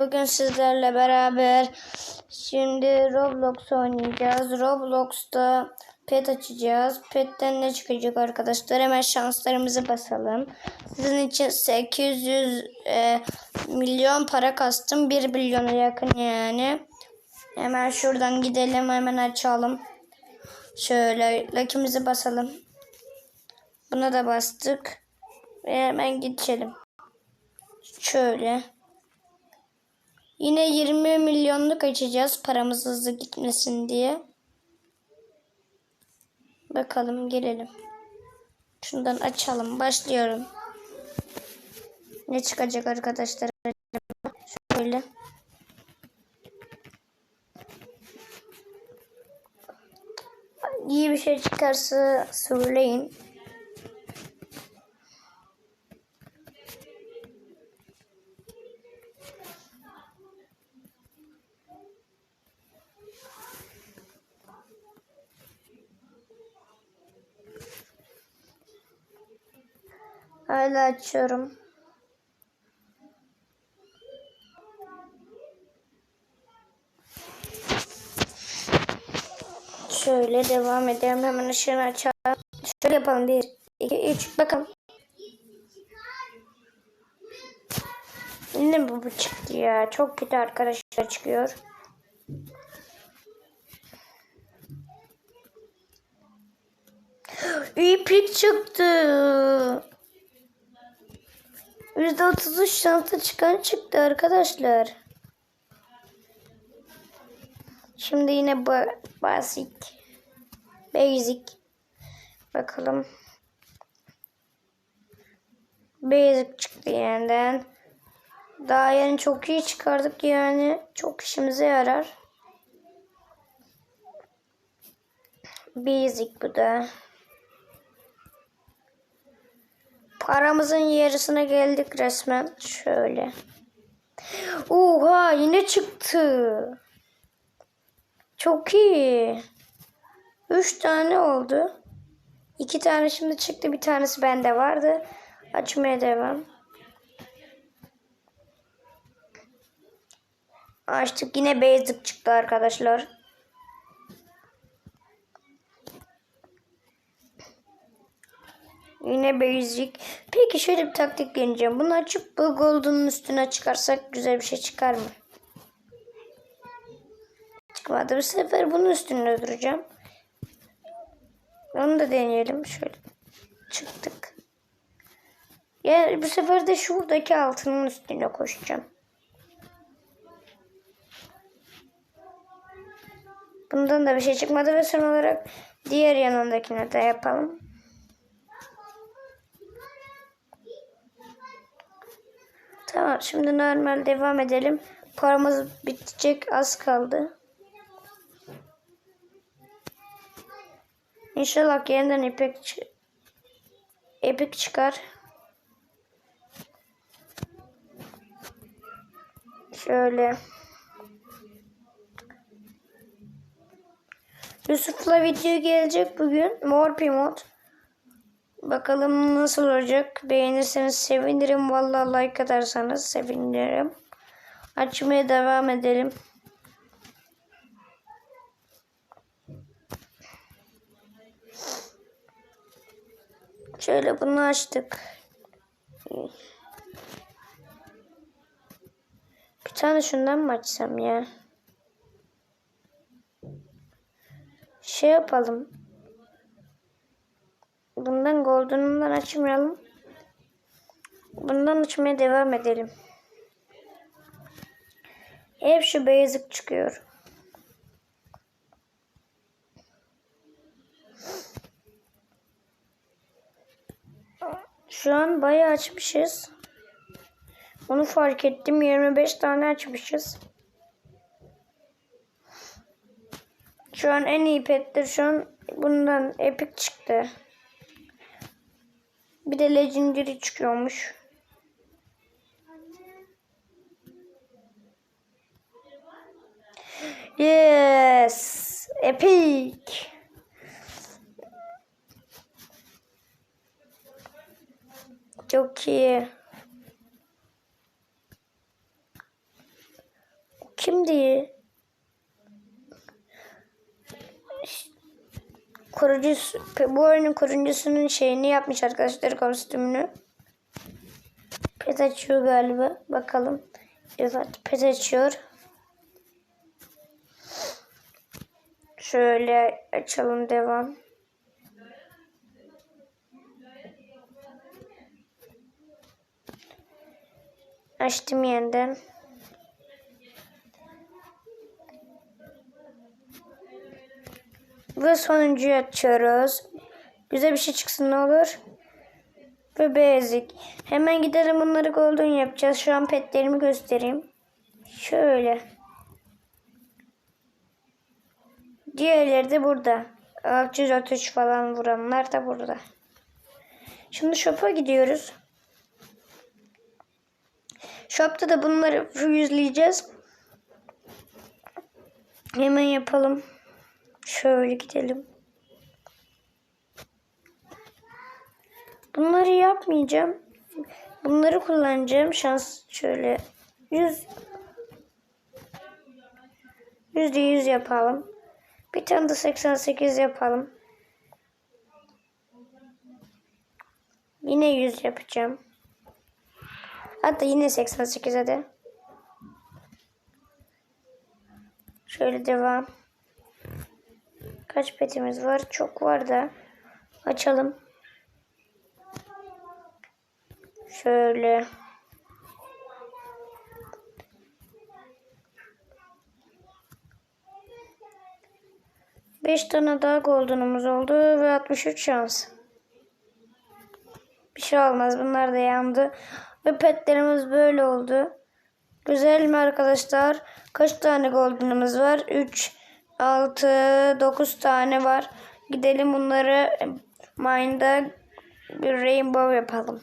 Bugün sizlerle beraber şimdi Roblox oynayacağız. Roblox'ta pet açacağız. Pet'ten ne çıkacak arkadaşlar? Hemen şanslarımızı basalım. Sizin için 800 e, milyon para kastım. 1 milyona yakın yani. Hemen şuradan gidelim. Hemen açalım. Şöyle lakimizi basalım. Buna da bastık. Ve hemen geçelim. Şöyle. Yine 20 milyonluk açacağız paramız hızlı gitmesin diye. Bakalım gelelim. Şundan açalım. Başlıyorum. Ne çıkacak arkadaşlar? Şöyle. İyi bir şey çıkarsa söyleyin. Hala açıyorum. Şöyle devam edelim. Hemen ışığını açalım. Şöyle yapalım. Bir, iki, üç. Bakalım. Yine mi bu çıktı ya? Çok kötü arkadaşlar çıkıyor. İyi pik çıktı. %33 şanslı çıkan çıktı arkadaşlar. Şimdi yine bu basic. Basic. Bakalım. Basic çıktı yeniden. Daha yeni çok iyi çıkardık yani. Çok işimize yarar. Basic bu da. Paramızın yarısına geldik resmen. Şöyle. Oha yine çıktı. Çok iyi. Üç tane oldu. İki tane şimdi çıktı. Bir tanesi bende vardı. Açmaya devam. Açtık. Yine basic çıktı arkadaşlar. Yine basic. Peki şöyle bir taktik deneyeceğim. Bunu açıp bu golden'ın üstüne çıkarsak güzel bir şey çıkar mı? Çıkmadı. Bu sefer bunun üstünde duracağım. Onu da deneyelim. Şöyle çıktık. Ya bu sefer de şuradaki altının üstüne koşacağım. Bundan da bir şey çıkmadı ve son olarak diğer yanındakine de yapalım. Tamam şimdi normal devam edelim. Paramız bitecek az kaldı. İnşallah yeniden ipek epik çıkar. Şöyle. Yusuf'la video gelecek bugün. Morpy mod. Bakalım nasıl olacak. Beğenirseniz sevinirim. Vallahi like atarsanız sevinirim. Açmaya devam edelim. Şöyle bunu açtık. Bir tane şundan mı açsam ya? Şey yapalım. Bundan golden'ından açmayalım. Bundan açmaya devam edelim. Hep şu beyazık çıkıyor. Şu an bayağı açmışız. Onu fark ettim. 25 tane açmışız. Şu an en iyi petler şu an bundan epic çıktı. Bir de legendary çıkıyormuş. Yes. Epic. Çok iyi. Şimdi kurucusu, bu oyunun kurucusunun şeyini yapmış arkadaşlar kostümünü. Pet açıyor galiba. Bakalım. Evet pet açıyor. Şöyle açalım devam. Açtım yeniden. Ve sonuncuyu açıyoruz. Güzel bir şey çıksın ne olur. Ve basic. Hemen gidelim bunları golden yapacağız. Şu an petlerimi göstereyim. Şöyle. Diğerleri de burada. 633 falan vuranlar da burada. Şimdi shop'a gidiyoruz. Shop'ta da bunları yüzleyeceğiz. Hemen yapalım. Şöyle gidelim. Bunları yapmayacağım. Bunları kullanacağım. Şans şöyle 100 yüzde yüz yapalım. Bir tane de 88 yapalım. Yine 100 yapacağım. Hatta yine 88 hadi. Şöyle devam. Kaç petimiz var? Çok var da. Açalım. Şöyle. Beş tane daha golden'ımız oldu ve 63 şans. Bir şey olmaz. Bunlar da yandı. Ve petlerimiz böyle oldu. Güzel mi arkadaşlar? Kaç tane golden'ımız var? 3, 6, 9 tane var. Gidelim bunları mine'da bir rainbow yapalım.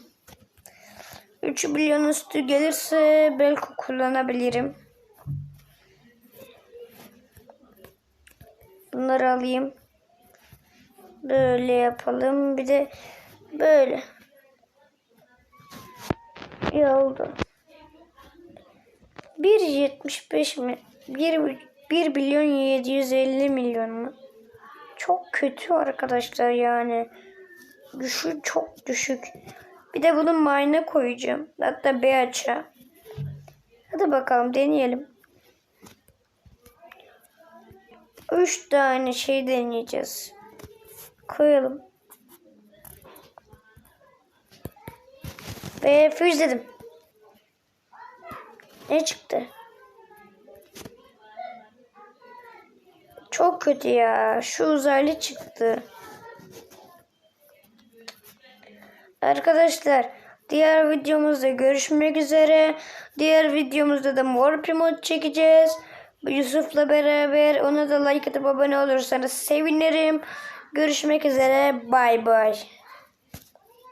3 milyon üstü gelirse belki kullanabilirim. Bunları alayım. Böyle yapalım. Bir de böyle. İyi oldu. 1.75 mi? 1, 1 milyon 750 milyon mu? Çok kötü arkadaşlar yani. Düşük çok düşük. Bir de bunu mine'a koyacağım. Hatta B açığa. Hadi bakalım deneyelim. Üç tane şey deneyeceğiz. Koyalım. Ve füzledim. Ne çıktı? Çok kötü ya. Şu uzaylı çıktı. Arkadaşlar diğer videomuzda görüşmek üzere. Diğer videomuzda da mor primot çekeceğiz. Yusuf'la beraber ona da like atıp abone olursanız sevinirim. Görüşmek üzere. Bay bay.